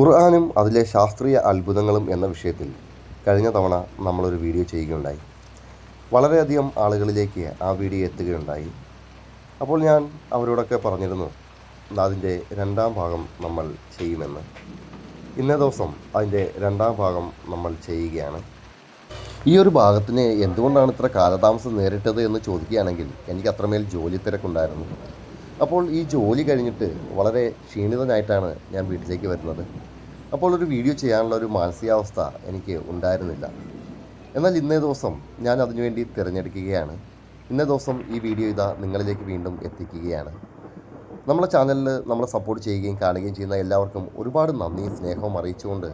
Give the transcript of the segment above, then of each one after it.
ഖുർആാനും അതിലെ ശാസ്ത്രീയ അത്ഭുതങ്ങളും എന്ന വിഷയത്തിൽ കഴിഞ്ഞ തവണ നമ്മളൊരു വീഡിയോ ചെയ്യുകയുണ്ടായി. വളരെയധികം ആളുകളിലേക്ക് ആ വീഡിയോ എത്തുകയുണ്ടായി. അപ്പോൾ ഞാൻ അവരോടൊക്കെ പറഞ്ഞിരുന്നു അതിന്റെ രണ്ടാം ഭാഗം നമ്മൾ ചെയ്യുമെന്ന്. ഇന്നേ ദിവസം അതിന്റെ രണ്ടാം ഭാഗം നമ്മൾ ചെയ്യുകയാണ്. ഈ ഒരു ഭാഗത്തിന് എന്തുകൊണ്ടാണ് ഇത്ര കാലതാമസം നേരിട്ടത്? എന്ന് ചോദിക്കുകയാണെങ്കിൽ എനിക്ക് അത്രമേൽ ജോലി തിരക്കുണ്ടായിരുന്നു അപ്പോൾ ഈ ജോലി കഴിഞ്ഞിട്ട് വളരെ ക്ഷീണിതനായിട്ടാണ് ഞാൻ വീട്ടിലേക്ക് വരുന്നത്. അപ്പോൾ ഒരു വീഡിയോ ചെയ്യാനുള്ള ഒരു മാനസികാവസ്ഥ എനിക്ക് ഉണ്ടായിരുന്നില്ല. എന്നാൽ ഇന്നേ ദിവസം ഞാൻ അതിനുവേണ്ടി തിരഞ്ഞെടുക്കുകയാണ്. ഇന്നേ ദിവസം ഈ വീഡിയോ ഇതാ നിങ്ങളിലേക്ക് വീണ്ടും എത്തിക്കുകയാണ്. നമ്മളെ ചാനലിൽ നമ്മളെ സപ്പോർട്ട് ചെയ്യുകയും കാണുകയും ചെയ്യുന്ന എല്ലാവർക്കും ഒരുപാട് നന്ദിയും സ്നേഹവും അറിയിച്ചുകൊണ്ട്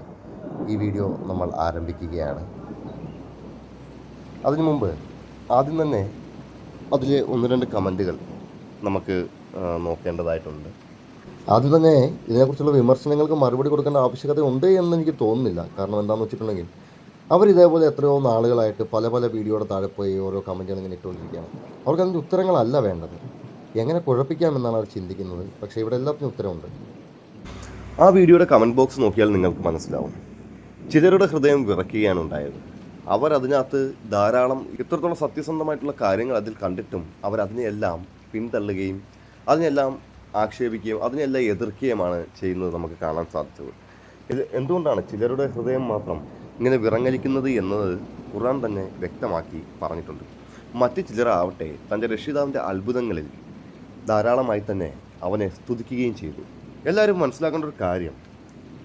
ഈ വീഡിയോ നമ്മൾ ആരംഭിക്കുകയാണ്. അതിനു മുമ്പ് ആദ്യം തന്നെ അതിലെ ഒന്ന് രണ്ട് കമന്റുകൾ നമുക്ക് നോക്കേണ്ടതായിട്ടുണ്ട്. ആദ്യം തന്നെ ഇതിനെക്കുറിച്ചുള്ള വിമർശനങ്ങൾക്ക് മറുപടി കൊടുക്കേണ്ട ആവശ്യകത ഉണ്ട് എന്ന് എനിക്ക് തോന്നുന്നില്ല. കാരണം എന്താണെന്ന് വെച്ചിട്ടുണ്ടെങ്കിൽ അവർ ഇതേപോലെ എത്രയോ നാളുകളായിട്ട് പല പല വീഡിയോയുടെ താഴെ പോയി ഓരോ കമന്റുകൾ ഇങ്ങനെ ഇട്ടുകൊണ്ടിരിക്കുകയാണ്. അവർക്ക് അതിന്റെ ഉത്തരങ്ങളല്ല വേണ്ടത്. എങ്ങനെ കുഴപ്പിക്കാമെന്നാണ് അവർ ചിന്തിക്കുന്നത്. പക്ഷേ ഇവിടെ എല്ലാത്തിനും ഉത്തരമുണ്ട്. ആ വീഡിയോയുടെ കമന്റ് ബോക്സ് നോക്കിയാൽ നിങ്ങൾക്ക് മനസ്സിലാവും. ചിലരുടെ ഹൃദയം വിറയ്ക്കുകയാണ് ഉണ്ടായത്. അവർ അതിനകത്ത് ധാരാളം ഇത്രത്തോളം സത്യസന്ധമായിട്ടുള്ള കാര്യങ്ങൾ അതിൽ കണ്ടിട്ടും അവർ അതിനെയെല്ലാം പിന്തള്ളുകയും അതിനെല്ലാം ആക്ഷേപിക്കുകയും അതിനെല്ലാം എതിർക്കുകയുമാണ് ചെയ്യുന്നത് നമുക്ക് കാണാൻ സാധിച്ചത്. ഇത് എന്തുകൊണ്ടാണ് ചിലരുടെ ഹൃദയം മാത്രം ഇങ്ങനെ വിറങ്ങലിക്കുന്നത് എന്നത് ഖുർആൻ തന്നെ വ്യക്തമാക്കി പറഞ്ഞിട്ടുണ്ട്. മറ്റു ചിലരാവട്ടെ തന്റെ രക്ഷിതാവിന്റെ അത്ഭുതങ്ങളിൽ ധാരാളമായി തന്നെ അവനെ സ്തുതിക്കുകയും ചെയ്തു. എല്ലാവരും മനസ്സിലാക്കേണ്ട ഒരു കാര്യം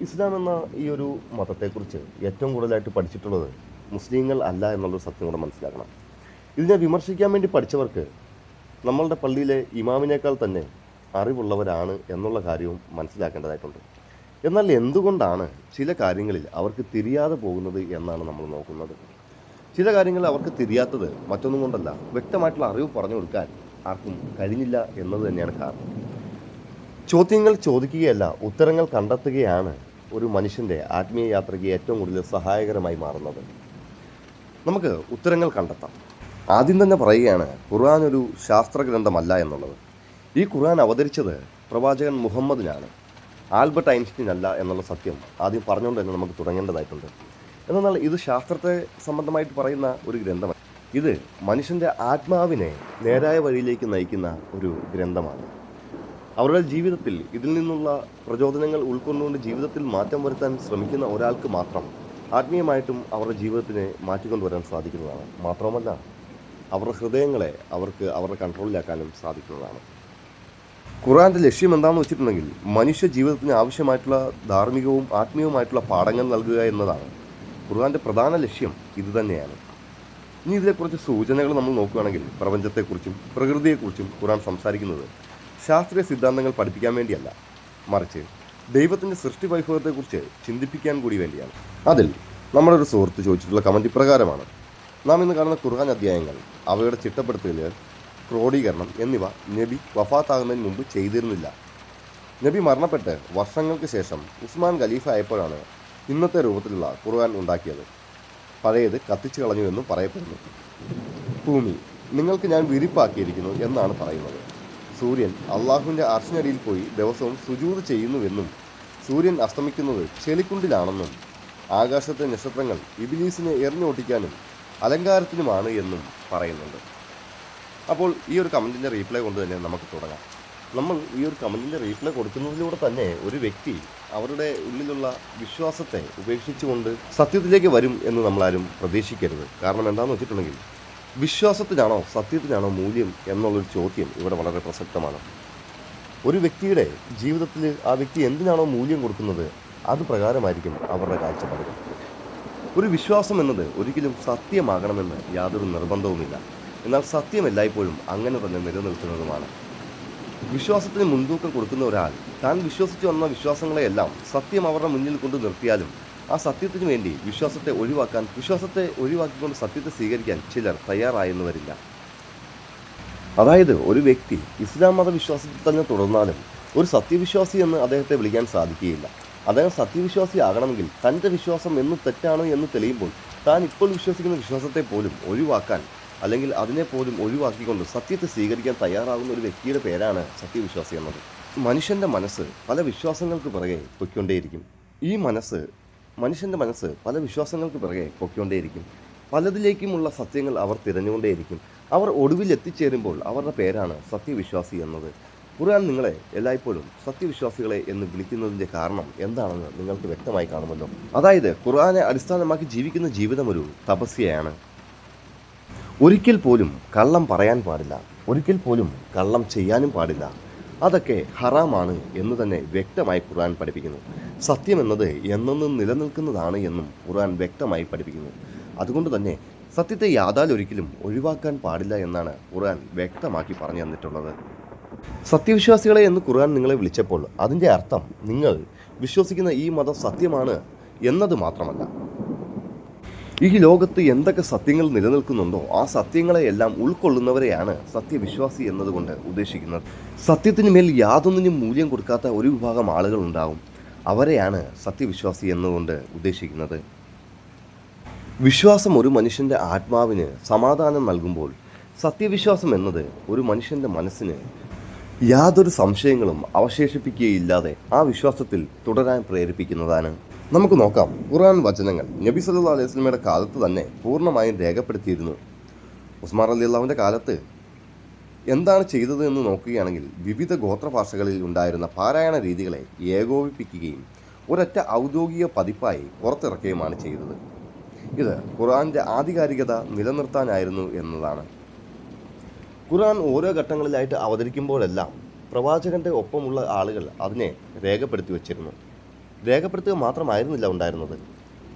ഇസ്ലാം എന്ന ഈ ഒരു മതത്തെക്കുറിച്ച് ഏറ്റവും കൂടുതലായിട്ട് പഠിച്ചിട്ടുള്ളത് മുസ്ലിങ്ങൾ അല്ല എന്നുള്ളൊരു സത്യം കൂടെ മനസ്സിലാക്കണം. ഇതിനെ വിമർശിക്കാൻ വേണ്ടി പഠിച്ചവർക്ക് നമ്മളുടെ പള്ളിയിലെ ഇമാമിനേക്കാൾ തന്നെ അറിവുള്ളവരാണ് എന്നുള്ള കാര്യവും മനസ്സിലാക്കേണ്ടതായിട്ടുണ്ട്. എന്നാൽ എന്തുകൊണ്ടാണ് ചില കാര്യങ്ങളിൽ അവർക്ക് തിരിയാതെ പോകുന്നത് എന്നാണ് നമ്മൾ നോക്കുന്നത്? ചില കാര്യങ്ങൾ അവർക്ക് തിരിയാത്തത് മറ്റൊന്നും കൊണ്ടല്ല. വ്യക്തമായിട്ടുള്ള അറിവ് പറഞ്ഞു കൊടുക്കാൻ ആർക്കും കഴിഞ്ഞില്ല എന്നത് തന്നെയാണ് കാരണം. ചോദ്യങ്ങൾ ചോദിക്കുകയല്ല ഉത്തരങ്ങൾ കണ്ടെത്തുകയാണ് ഒരു മനുഷ്യന്റെ ആത്മീയ യാത്രയ്ക്ക് ഏറ്റവും കൂടുതൽ സഹായകരമായി മാറുന്നത്. നമുക്ക് ഉത്തരങ്ങൾ കണ്ടെത്താം. ആദ്യം തന്നെ പറയുകയാണ് ഖുർആൻ ഒരു ശാസ്ത്ര ഗ്രന്ഥമല്ല എന്നുള്ളത്. ഈ ഖുർആൻ അവതരിച്ചത് പ്രവാചകൻ മുഹമ്മദിനാണ്. ആൽബർട്ട് ഐൻസ്റ്റീൻ അല്ല എന്നുള്ള സത്യം ആദ്യം പറഞ്ഞുകൊണ്ട് തന്നെ നമുക്ക് തുടങ്ങേണ്ടതായിട്ടുണ്ട്. എന്നാൽ ഇത് ശാസ്ത്രത്തെ സംബന്ധമായിട്ട് പറയുന്ന ഒരു ഗ്രന്ഥമല്ല. ഇത് മനുഷ്യന്റെ ആത്മാവിനെ നേരായ വഴിയിലേക്ക് നയിക്കുന്ന ഒരു ഗ്രന്ഥമാണ്. അവരുടെ ജീവിതത്തിൽ ഇതിൽ നിന്നുള്ള പ്രചോദനങ്ങൾ ഉൾക്കൊണ്ടുകൊണ്ട് ജീവിതത്തിൽ മാറ്റം വരുത്താൻ ശ്രമിക്കുന്ന ഒരാൾക്ക് മാത്രം ആത്മീയമായിട്ടും അവരുടെ ജീവിതത്തിനെ മാറ്റിക്കൊണ്ടുവരാൻ സാധിക്കുന്നതാണ്. മാത്രമല്ല അവരുടെ ഹൃദയങ്ങളെ അവർക്ക് അവരുടെ കൺട്രോളിലാക്കാനും സാധിക്കുന്നതാണ്. ഖുറാന്റെ ലക്ഷ്യം എന്താണെന്ന് വെച്ചിട്ടുണ്ടെങ്കിൽ മനുഷ്യ ജീവിതത്തിന് ആവശ്യമായിട്ടുള്ള ധാർമ്മികവും ആത്മീയവുമായിട്ടുള്ള പാഠങ്ങൾ നൽകുക എന്നതാണ്. ഖുർആാന്റെ പ്രധാന ലക്ഷ്യം ഇതുതന്നെയാണ് ഇനി ഇതിനെക്കുറിച്ച് സൂചനകൾ നമ്മൾ നോക്കുകയാണെങ്കിൽ പ്രപഞ്ചത്തെക്കുറിച്ചും പ്രകൃതിയെക്കുറിച്ചും ഖുറാൻ സംസാരിക്കുന്നത് ശാസ്ത്രീയ സിദ്ധാന്തങ്ങൾ പഠിപ്പിക്കാൻ വേണ്ടിയല്ല. മറിച്ച് ദൈവത്തിന്റെ സൃഷ്ടി വൈഭവത്തെക്കുറിച്ച് ചിന്തിപ്പിക്കാൻ കൂടി വേണ്ടിയാണ്. അതിൽ നമ്മുടെ ഒരു സുഹൃത്ത് ചോദിച്ചിട്ടുള്ള കമന്റ് ഇപ്രകാരമാണ്. നാം ഇന്ന് കാണുന്ന ഖുർആൻ അധ്യായങ്ങൾ അവയുടെ ചിട്ടപ്പെടുത്തലുകൾ ക്രോഡീകരണം എന്നിവ നബി വഫാത്താകുന്നതിന് മുമ്പ് ചെയ്തിരുന്നില്ല. നബി മരണപ്പെട്ട് വർഷങ്ങൾക്ക് ശേഷം ഉസ്മാൻ ഖലീഫ ആയപ്പോഴാണ് ഇന്നത്തെ രൂപത്തിലുള്ള ഖുർആൻ ഉണ്ടാക്കിയത്. പഴയത് കത്തിച്ചു കളഞ്ഞു എന്നും പറയപ്പെടുന്നു. ഭൂമി നിങ്ങൾക്ക് ഞാൻ വിരിപ്പാക്കിയിരിക്കുന്നു എന്നാണ് പറയുന്നത്. സൂര്യൻ അള്ളാഹുവിന്റെ അർശനടിയിൽ പോയി ദിവസവും സുജൂത് ചെയ്യുന്നുവെന്നും സൂര്യൻ അസ്തമിക്കുന്നത് ചെളിക്കുണ്ടിലാണെന്നും ആകാശത്തെ നക്ഷത്രങ്ങൾ ഇബിലീസിനെ എറിഞ്ഞോട്ടിക്കാനും അലങ്കാരത്തിനുമാണ് എന്നും പറയുന്നുണ്ട്. അപ്പോൾ ഈ ഒരു കമന്റിന്റെ റീപ്ലൈ കൊണ്ട് തന്നെ നമുക്ക് തുടങ്ങാം. നമ്മൾ ഈ ഒരു കമന്റിന്റെ റീപ്ലൈ കൊടുക്കുന്നതിലൂടെ തന്നെ ഒരു വ്യക്തി അവരുടെ ഉള്ളിലുള്ള വിശ്വാസത്തെ ഉപേക്ഷിച്ചുകൊണ്ട് സത്യത്തിലേക്ക് വരും എന്ന് നമ്മളാരും പ്രതീക്ഷിക്കരുത്. കാരണം എന്താണെന്ന് വെച്ചിട്ടുണ്ടെങ്കിൽ വിശ്വാസത്തിനാണോ സത്യത്തിനാണോ മൂല്യം എന്നുള്ളൊരു ചോദ്യം ഇവിടെ വളരെ പ്രസക്തമാണ്. ഒരു വ്യക്തിയുടെ ജീവിതത്തിൽ ആ വ്യക്തി എന്തിനാണോ മൂല്യം കൊടുക്കുന്നത് അത് പ്രകാരമായിരിക്കും അവരുടെ കാഴ്ചപ്പാടുകൾ. ഒരു വിശ്വാസം എന്നത് ഒരിക്കലും സത്യമാകണമെന്ന് യാതൊരു നിർബന്ധവുമില്ല. എന്നാൽ സത്യം എല്ലായ്പ്പോഴും അങ്ങനെ തന്നെ നിലനിൽക്കുന്നതുമാണ്. വിശ്വാസത്തിന് മുൻതൂക്കം കൊടുക്കുന്ന ഒരാൾ താൻ വിശ്വസിച്ചു വന്ന വിശ്വാസങ്ങളെയെല്ലാം സത്യം അവരുടെ മുന്നിൽ കൊണ്ട് നിർത്തിയാലും ആ സത്യത്തിന് വേണ്ടി വിശ്വാസത്തെ ഒഴിവാക്കാൻ വിശ്വാസത്തെ ഒഴിവാക്കിക്കൊണ്ട് സത്യത്തെ സ്വീകരിക്കാൻ ചിലർ തയ്യാറായെന്ന് വരില്ല അതായത് ഒരു വ്യക്തി ഇസ്ലാം മത വിശ്വാസത്തിൽ തന്നെ തുടർന്നാലും ഒരു സത്യവിശ്വാസി എന്ന് അദ്ദേഹത്തെ വിളിക്കാൻ സാധിക്കുകയില്ല. അദ്ദേഹം സത്യവിശ്വാസി ആകണമെങ്കിൽ തന്റെ വിശ്വാസം എന്ന് തെറ്റാണ് എന്ന് തെളിയുമ്പോൾ താൻ ഇപ്പോൾ വിശ്വസിക്കുന്ന വിശ്വാസത്തെ പോലും ഒഴിവാക്കാൻ അല്ലെങ്കിൽ അതിനെ പോലും ഒഴിവാക്കിക്കൊണ്ട് സത്യത്തെ സ്വീകരിക്കാൻ തയ്യാറാകുന്ന ഒരു വ്യക്തിയുടെ പേരാണ് സത്യവിശ്വാസി എന്നത്. മനുഷ്യന്റെ മനസ്സ് പല വിശ്വാസങ്ങൾക്ക് പിറകെ പൊയ്ക്കൊണ്ടേയിരിക്കും. ഈ മനസ്സ് മനുഷ്യന്റെ മനസ്സ് പല വിശ്വാസങ്ങൾക്ക് പിറകെ പൊയ്ക്കൊണ്ടേയിരിക്കും. പലതിലേക്കുമുള്ള സത്യങ്ങൾ അവർ തിരഞ്ഞുകൊണ്ടേയിരിക്കും. അവർ ഒടുവിൽ എത്തിച്ചേരുമ്പോൾ അവരുടെ പേരാണ് സത്യവിശ്വാസി എന്നത്. ഖുർആൻ നിങ്ങളെ എല്ലായ്പ്പോഴും സത്യവിശ്വാസികളെ എന്ന് വിളിക്കുന്നതിന്റെ കാരണം എന്താണെന്ന് നിങ്ങൾക്ക് വ്യക്തമായി കാണുമല്ലോ. അതായത് ഖുർആനെ അടിസ്ഥാനമാക്കി ജീവിക്കുന്ന ജീവിതം ഒരു തപസ്യയാണ്. ഒരിക്കൽ പോലും കള്ളം പറയാൻ പാടില്ല. ഒരിക്കൽ പോലും കള്ളം ചെയ്യാനും പാടില്ല. അതൊക്കെ ഹറാമാണ് എന്ന് തന്നെ വ്യക്തമായി ഖുർആൻ പഠിപ്പിക്കുന്നു. സത്യം എന്നത് എന്നെന്നും നിലനിൽക്കുന്നതാണ് എന്നും ഖുർആൻ വ്യക്തമായി പഠിപ്പിക്കുന്നു. അതുകൊണ്ട് തന്നെ സത്യത്തെ യാതാലൊരിക്കലും ഒഴിവാക്കാൻ പാടില്ല എന്നാണ് ഖുർആൻ വ്യക്തമാക്കി പറഞ്ഞു തന്നിട്ടുള്ളത്. സത്യവിശ്വാസികളെ എന്ന് ഖുർആൻ നിങ്ങളെ വിളിച്ചപ്പോൾ അതിന്റെ അർത്ഥം നിങ്ങൾ വിശ്വസിക്കുന്ന ഈ മതം സത്യമാണ് എന്നത് മാത്രമല്ല. ഈ ലോകത്ത് എന്തൊക്കെ സത്യങ്ങൾ നിലനിൽക്കുന്നുണ്ടോ ആ സത്യങ്ങളെയെല്ലാം ഉൾക്കൊള്ളുന്നവരെയാണ് സത്യവിശ്വാസി എന്നതുകൊണ്ട് ഉദ്ദേശിക്കുന്നത്. സത്യത്തിന് മേൽ യാതൊന്നിനും മൂല്യം കൊടുക്കാത്ത ഒരു വിഭാഗം ആളുകൾ ഉണ്ടാവും. അവരെയാണ് സത്യവിശ്വാസി എന്നതുകൊണ്ട് ഉദ്ദേശിക്കുന്നത്. വിശ്വാസം ഒരു മനുഷ്യന്റെ ആത്മാവിന് സമാധാനം നൽകുമ്പോൾ സത്യവിശ്വാസം എന്നത് ഒരു മനുഷ്യന്റെ മനസ്സിന് യാതൊരു സംശയങ്ങളും അവശേഷിപ്പിക്കുകയില്ലാതെ ആ വിശ്വാസത്തിൽ തുടരാൻ പ്രേരിപ്പിക്കുന്നതാണ്. നമുക്ക് നോക്കാം. ഖുർആൻ വചനങ്ങൾ നബി സല്ലല്ലാഹു അലൈഹി വസല്ലമയുടെ കാലത്ത് തന്നെ പൂർണമായും രേഖപ്പെടുത്തിയിരുന്നു. ഉസ്മാൻ അലി അള്ളാഹുവിന്റെ കാലത്ത് എന്താണ് ചെയ്തത് എന്ന് നോക്കുകയാണെങ്കിൽ വിവിധ ഗോത്രഭാഷകളിൽ ഉണ്ടായിരുന്ന പാരായണ രീതികളെ ഏകോപിപ്പിക്കുകയും ഒരൊറ്റ ഔദ്യോഗിക പതിപ്പായി പുറത്തിറക്കുകയുമാണ് ചെയ്തത്. ഇത് ഖുർആന്റെ ആധികാരികത നിലനിർത്താനായിരുന്നു എന്നതാണ്. ഖുർആൻ ഓരോ ഘട്ടങ്ങളിലായിട്ട് അവതരിക്കുമ്പോഴെല്ലാം പ്രവാചകന്റെ ഒപ്പമുള്ള ആളുകൾ അതിനെ രേഖപ്പെടുത്തി വച്ചിരുന്നു. രേഖപ്പെടുത്തുക മാത്രമായിരുന്നില്ല ഉണ്ടായിരുന്നത്.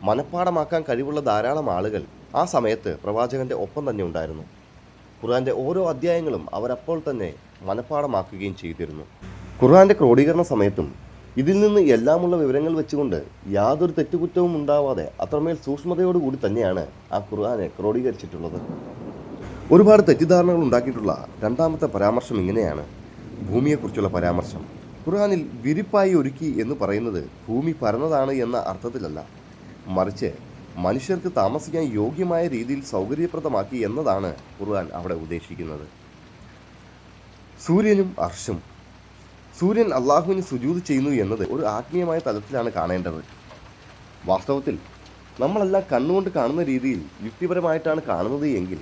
മനഃപ്പാടമാക്കാൻ കഴിവുള്ള ധാരാളം ആളുകൾ ആ സമയത്ത് പ്രവാചകന്റെ ഒപ്പം തന്നെ ഉണ്ടായിരുന്നു. ഖുർആന്റെ ഓരോ അധ്യായങ്ങളും അവരപ്പോൾ തന്നെ മനഃപ്പാടമാക്കുകയും ചെയ്തിരുന്നു. ഖുർആന്റെ ക്രോഡീകരണ സമയത്തും ഇതിൽ നിന്ന് എല്ലാമുള്ള വിവരങ്ങൾ വെച്ചുകൊണ്ട് യാതൊരു തെറ്റുകുറ്റവും ഉണ്ടാവാതെ അത്രമേൽ സൂക്ഷ്മതയോടുകൂടി തന്നെയാണ് ആ ഖുർആനെ ക്രോഡീകരിച്ചിട്ടുള്ളത്. ഒരുപാട് തെറ്റിദ്ധാരണകൾ ഉണ്ടാക്കിയിട്ടുള്ള രണ്ടാമത്തെ പരാമർശം ഇങ്ങനെയാണ്. ഭൂമിയെക്കുറിച്ചുള്ള പരാമർശം. ഖുർആാനിൽ വിരിപ്പായി ഒരുക്കി എന്ന് പറയുന്നത് ഭൂമി പരന്നതാണ് എന്ന അർത്ഥത്തിലല്ല. മറിച്ച് മനുഷ്യർക്ക് താമസിക്കാൻ യോഗ്യമായ രീതിയിൽ സൗകര്യപ്രദമാക്കി എന്നതാണ് ഖുർആൻ അവിടെ ഉദ്ദേശിക്കുന്നത്. സൂര്യനും അർഷും. സൂര്യൻ അള്ളാഹുവിന് സുജൂത് ചെയ്യുന്നു എന്നത് ഒരു ആത്മീയമായ തലത്തിലാണ് കാണേണ്ടത്. വാസ്തവത്തിൽ നമ്മളെല്ലാം കണ്ണുകൊണ്ട് കാണുന്ന രീതിയിൽ യുക്തിപരമായിട്ടാണ് കാണുന്നത് എങ്കിൽ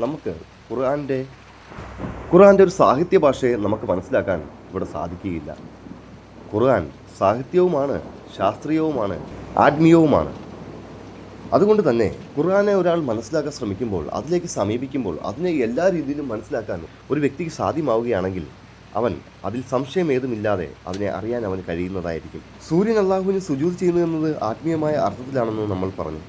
നമുക്ക് ഖുർആന്റെ ഖുർആന്റെ ഒരു സാഹിത്യ ഭാഷയെ നമുക്ക് മനസ്സിലാക്കാൻ ഇവിടെ സാധിക്കുകയില്ല. ഖുർആൻ സാഹിത്യവുമാണ് ശാസ്ത്രീയവുമാണ് ആത്മീയവുമാണ്. അതുകൊണ്ട് തന്നെ ഖുർആനെ ഒരാൾ മനസ്സിലാക്കാൻ ശ്രമിക്കുമ്പോൾ അതിലേക്ക് സമീപിക്കുമ്പോൾ അതിനെ എല്ലാ രീതിയിലും മനസ്സിലാക്കാൻ ഒരു വ്യക്തിക്ക് സാധ്യമാവുകയാണെങ്കിൽ അവൻ അതിൽ സംശയം ഏതുമില്ലാതെ അതിനെ അറിയാൻ അവന് കഴിയുന്നതായിരിക്കും. സൂര്യൻ അള്ളാഹുവിന് സുജൂത് ചെയ്യുന്നു എന്നത് ആത്മീയമായ അർത്ഥത്തിലാണെന്ന് നമ്മൾ പറഞ്ഞു.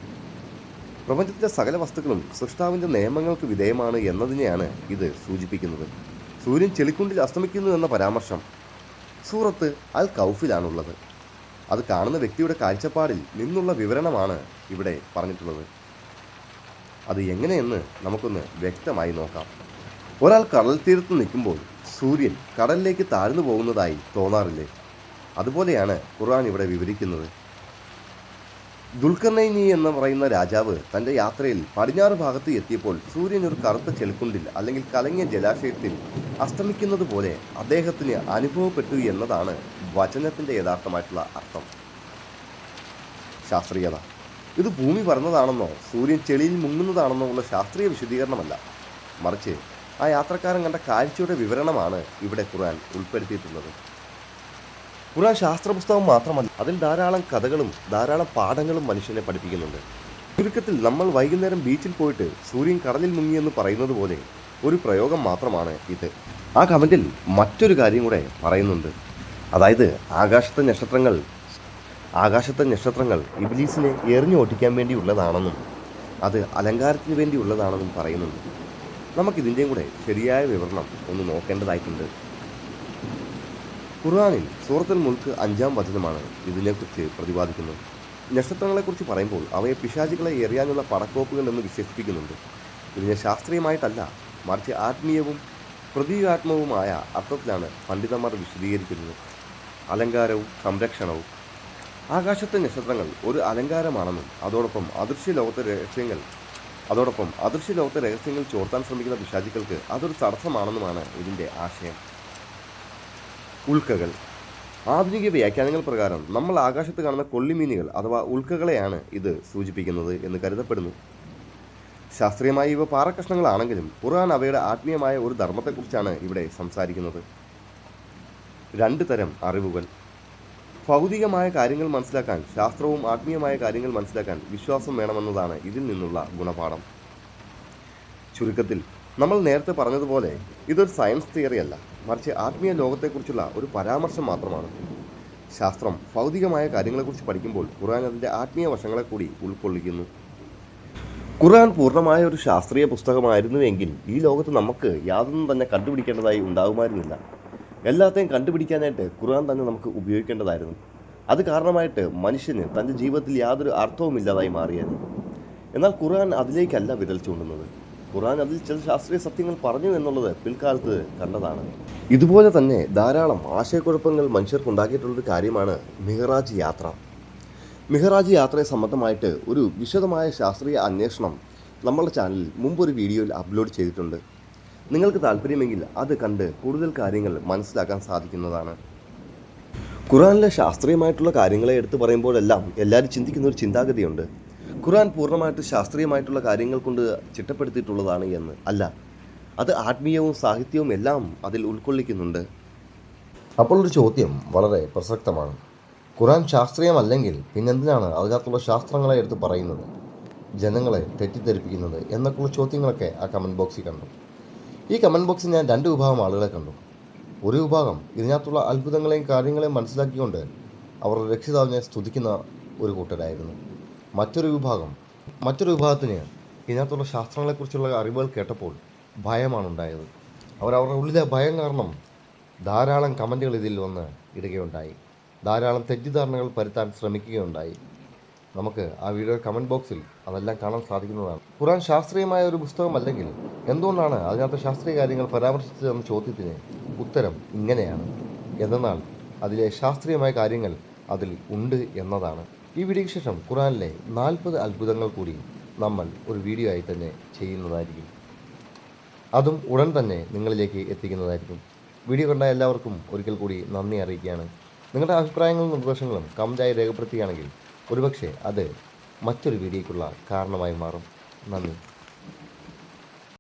പ്രപഞ്ചത്തിലെ സകല വസ്തുക്കളും സൃഷ്ടാവിന്റെ നിയമങ്ങൾക്ക് വിധേയമാണ് എന്നതിനെയാണ് ഇത് സൂചിപ്പിക്കുന്നത്. സൂര്യൻ ചെളിക്കുണ്ടിൽ അസ്തമിക്കുന്നു എന്ന പരാമർശം സൂറത്ത് അൽ കൗഫിലാണുള്ളത്. അത് കാണുന്ന വ്യക്തിയുടെ കാഴ്ചപ്പാടിൽ നിന്നുള്ള വിവരണമാണ് ഇവിടെ പറഞ്ഞിട്ടുള്ളത്. അത് എങ്ങനെയെന്ന് നമുക്കൊന്ന് വ്യക്തമായി നോക്കാം. ഒരാൾ കടൽ തീരത്ത് നിൽക്കുമ്പോൾ സൂര്യൻ കടലിലേക്ക് താഴ്ന്നു പോകുന്നതായി തോന്നാറില്ലേ? അതുപോലെയാണ് ഖുർആൻ ഇവിടെ വിവരിക്കുന്നത്. ദുൽഖർനൈനി എന്ന് പറയുന്ന രാജാവ് തന്റെ യാത്രയിൽ പടിഞ്ഞാറ് ഭാഗത്ത് എത്തിയപ്പോൾ സൂര്യൻ ഒരു കറുത്ത ചെൽക്കുണ്ടിൽ അല്ലെങ്കിൽ കലങ്ങിയ ജലാശയത്തിൽ അസ്തമിക്കുന്നത് പോലെ അദ്ദേഹത്തിന് അനുഭവപ്പെട്ടു എന്നതാണ് വചനത്തിന്റെ യഥാർത്ഥമായിട്ടുള്ള അർത്ഥം. ശാസ്ത്രീയത. ഇത് ഭൂമി പറഞ്ഞതാണെന്നോ സൂര്യൻ ചെളിയിൽ മുങ്ങുന്നതാണെന്നോ ഉള്ള ശാസ്ത്രീയ വിശദീകരണമല്ല. മറിച്ച് ആ യാത്രക്കാരൻ കണ്ട കാഴ്ചയുടെ വിവരണമാണ് ഇവിടെ ഖുർആൻ ഉൾപ്പെടുത്തിയിട്ടുള്ളത്. ഖുർആൻ ശാസ്ത്ര പുസ്തകം മാത്രമല്ല അതിൽ ധാരാളം കഥകളും ധാരാളം പാഠങ്ങളും മനുഷ്യനെ പഠിപ്പിക്കുന്നുണ്ട്. ചുരുക്കത്തിൽ നമ്മൾ വൈകുന്നേരം ബീച്ചിൽ പോയിട്ട് സൂര്യൻ കടലിൽ മുങ്ങിയെന്ന് പറയുന്നത് പോലെ ഒരു പ്രയോഗം മാത്രമാണ് ഇത്. ആ കമന്റിൽ മറ്റൊരു കാര്യം കൂടെ പറയുന്നുണ്ട്. അതായത് ആകാശത്തെ നക്ഷത്രങ്ങൾ ആകാശത്തെ നക്ഷത്രങ്ങൾ ഇബ്ലീസിനെ എറിഞ്ഞു ഓട്ടിക്കാൻ വേണ്ടിയുള്ളതാണെന്നും അത് അലങ്കാരത്തിന് വേണ്ടിയുള്ളതാണെന്നും പറയുന്നുണ്ട്. നമുക്കിതിന്റെയും കൂടെ ശരിയായ വിവരണം ഒന്ന് നോക്കേണ്ടതായിട്ടുണ്ട്. ഖുർആാനിൽ സൂറത്തുൽ മുൽക്ക് അഞ്ചാം വചനമാണ് ഇതിനെക്കുറിച്ച് പ്രതിപാദിക്കുന്നത്. നക്ഷത്രങ്ങളെക്കുറിച്ച് പറയുമ്പോൾ അവയെ പിശാചികളെ എറിയാനുള്ള പടക്കോപ്പുകൾ എന്ന് വിശേഷിപ്പിക്കുന്നുണ്ട്. ഇതിനെ ശാസ്ത്രീയമായിട്ടല്ല മറിച്ച് ആത്മീയവും പ്രതീകാത്മകവുമായ അർത്ഥത്തിലാണ് പണ്ഡിതന്മാർ വിശദീകരിക്കുന്നത്. അലങ്കാരവും സംരക്ഷണവും. ആകാശത്തെ നക്ഷത്രങ്ങൾ ഒരു അലങ്കാരമാണെന്നും അതോടൊപ്പം അദൃശ്യ ലോകത്തെ രഹസ്യങ്ങൾ അതോടൊപ്പം അദൃശ്യ ലോകത്തെ രഹസ്യങ്ങൾ ചോർത്താൻ ശ്രമിക്കുന്ന പിശാചികൾക്ക് അതൊരു തടസ്സമാണെന്നുമാണ് ഇതിന്റെ ആശയം. ഉൽക്കകൾ. ആധുനിക വ്യാഖ്യാനങ്ങൾ പ്രകാരം നമ്മൾ ആകാശത്ത് കാണുന്ന കൊള്ളിമീനുകൾ അഥവാ ഉൽക്കകളെയാണ് ഇത് സൂചിപ്പിക്കുന്നത് എന്ന് കരുതപ്പെടുന്നു. ശാസ്ത്രീയമായി ഇവ പാറക്കഷ്ണങ്ങളാണെങ്കിലും ഖുർആൻ അവയുടെ ആത്മീയമായ ഒരു ധർമ്മത്തെക്കുറിച്ചാണ് ഇവിടെ സംസാരിക്കുന്നത്. രണ്ട് തരം അറിവുകൾ. ഭൗതികമായ കാര്യങ്ങൾ മനസ്സിലാക്കാൻ ശാസ്ത്രവും ആത്മീയമായ കാര്യങ്ങൾ മനസ്സിലാക്കാൻ വിശ്വാസം വേണമെന്നതാണ് ഇതിൽ നിന്നുള്ള ഗുണപാഠം. ചുരുക്കത്തിൽ നമ്മൾ നേരത്തെ പറഞ്ഞതുപോലെ ഇതൊരു സയൻസ് തിയറി അല്ല മറിച്ച് ആത്മീയ ലോകത്തെക്കുറിച്ചുള്ള ഒരു പരാമർശം മാത്രമാണ്. ശാസ്ത്രം ഭൗതികമായ കാര്യങ്ങളെക്കുറിച്ച് പഠിക്കുമ്പോൾ ഖുർആൻ അതിന്റെ ആത്മീയ വശങ്ങളെ കൂടി ഉൾക്കൊള്ളിക്കുന്നു. ഖുർആൻ പൂർണമായ ഒരു ശാസ്ത്രീയ പുസ്തകമായിരുന്നുവെങ്കിൽ ഈ ലോകത്ത് നമുക്ക് യാതൊന്നും തന്നെ കണ്ടുപിടിക്കേണ്ടതായി ഉണ്ടാകുമായിരുന്നില്ല. എല്ലാത്തെയും കണ്ടുപിടിക്കാനായിട്ട് ഖുർആൻ തന്നെ നമുക്ക് ഉപയോഗിക്കേണ്ടതായിരുന്നു. അത് കാരണമായിട്ട് മനുഷ്യന് തന്റെ ജീവിതത്തിൽ യാതൊരു അർത്ഥവുമില്ലാതായി മാറിയായിരുന്നു എന്നാൽ ഖുർആൻ അതിലേക്കല്ല വിരൽ ചൂണ്ടുന്നത്. ഖുർആൻ അതിൽ ചില ശാസ്ത്രീയ സത്യങ്ങൾ പറഞ്ഞു എന്നുള്ളത് പിൽക്കാലത്ത് കണ്ടതാണ്. ഇതുപോലെ തന്നെ ധാരാളം ആശയക്കുഴപ്പങ്ങൾ മനുഷ്യർക്കുണ്ടാക്കിയിട്ടുള്ളൊരു കാര്യമാണ് മിഹറാജ് യാത്ര. മിഹറാജ് യാത്രയെ സംബന്ധമായിട്ട് ഒരു വിശദമായ ശാസ്ത്രീയ അന്വേഷണം നമ്മളുടെ ചാനലിൽ മുമ്പൊരു വീഡിയോയിൽ അപ്ലോഡ് ചെയ്തിട്ടുണ്ട്. നിങ്ങൾക്ക് താല്പര്യമെങ്കിൽ അത് കണ്ട് കൂടുതൽ കാര്യങ്ങൾ മനസ്സിലാക്കാൻ സാധിക്കുന്നതാണ്. ഖുറാനിലെ ശാസ്ത്രീയമായിട്ടുള്ള കാര്യങ്ങളെ എടുത്തു പറയുമ്പോഴെല്ലാം എല്ലാവരും ചിന്തിക്കുന്ന ഒരു ചിന്താഗതിയുണ്ട്. ഖുറാൻ പൂർണമായിട്ട് ശാസ്ത്രീയമായിട്ടുള്ള കാര്യങ്ങൾ കൊണ്ട് ചിട്ടപ്പെടുത്തിയിട്ടുള്ളതാണ് എന്ന്. അല്ല അത് ആത്മീയവും സാഹിത്യവും എല്ലാം അതിൽ ഉൾക്കൊള്ളിക്കുന്നുണ്ട്. അപ്പോൾ ഒരു ചോദ്യം വളരെ പ്രസക്തമാണ്. ഖുറാൻ ശാസ്ത്രീയമല്ലെങ്കിൽ പിന്നെന്തിനാണ് അതിനകത്തുള്ള ശാസ്ത്രങ്ങളെ എടുത്ത് പറയുന്നത്? ജനങ്ങളെ തെറ്റിദ്ധരിപ്പിക്കുന്നത് എന്നൊക്കെയുള്ള ചോദ്യങ്ങളൊക്കെ ആ കമന്റ് ബോക്സിൽ കണ്ടു. ഈ കമന്റ് ബോക്സിൽ ഞാൻ രണ്ട് വിഭാഗം ആളുകളെ കണ്ടു. ഒരു വിഭാഗം ഇതിനകത്തുള്ള അത്ഭുതങ്ങളെയും കാര്യങ്ങളെയും മനസ്സിലാക്കിക്കൊണ്ട് അവരുടെ രക്ഷിതാവിനെ സ്തുതിക്കുന്ന ഒരു കൂട്ടരായിരുന്നു. മറ്റൊരു വിഭാഗം മറ്റൊരു വിഭാഗത്തിന് ഇതിനകത്തുള്ള ശാസ്ത്രങ്ങളെക്കുറിച്ചുള്ള അറിവുകൾ കേട്ടപ്പോൾ ഭയമാണ് ഉണ്ടായത് അവർ അവരുടെ ഉള്ളിലെ ഭയം കാരണം ധാരാളം കമന്റുകൾ ഇതിൽ വന്ന് ഇടുകയുണ്ടായി. ധാരാളം തെറ്റിദ്ധാരണകൾ പരുത്താൻ ശ്രമിക്കുകയുണ്ടായി. നമുക്ക് ആ വീഡിയോ കമന്റ് ബോക്സിൽ അതെല്ലാം കാണാൻ സാധിക്കുന്നതാണ്. ഖുറാൻ ശാസ്ത്രീയമായ ഒരു പുസ്തകമല്ലെങ്കിൽ എന്തുകൊണ്ടാണ് അതിനകത്ത് ശാസ്ത്രീയ കാര്യങ്ങൾ പരാമർശിച്ചതെന്ന ചോദ്യത്തിന് ഉത്തരം ഇങ്ങനെയാണ്. എന്തെന്നാൽ അതിലെ ശാസ്ത്രീയമായ കാര്യങ്ങൾ അതിൽ ഉണ്ട് എന്നതാണ്. ഈ വീഡിയോയ്ക്ക് ശേഷം ഖുറാനിലെ നാൽപ്പത് അത്ഭുതങ്ങൾ കൂടി നമ്മൾ ഒരു വീഡിയോ ആയി തന്നെ ചെയ്യുന്നതായിരിക്കും. അതും ഉടൻ തന്നെ നിങ്ങളിലേക്ക് എത്തിക്കുന്നതായിരിക്കും. വീഡിയോ കണ്ട എല്ലാവർക്കും ഒരിക്കൽ കൂടി നന്ദി അറിയിക്കുകയാണ്. നിങ്ങളുടെ അഭിപ്രായങ്ങളും നിർദ്ദേശങ്ങളും കമന്റായി രേഖപ്പെടുത്തുകയാണെങ്കിൽ ഒരുപക്ഷെ അത് മറ്റൊരു വീഡിയോയ്ക്കുള്ള കാരണമായി മാറും. നന്ദി.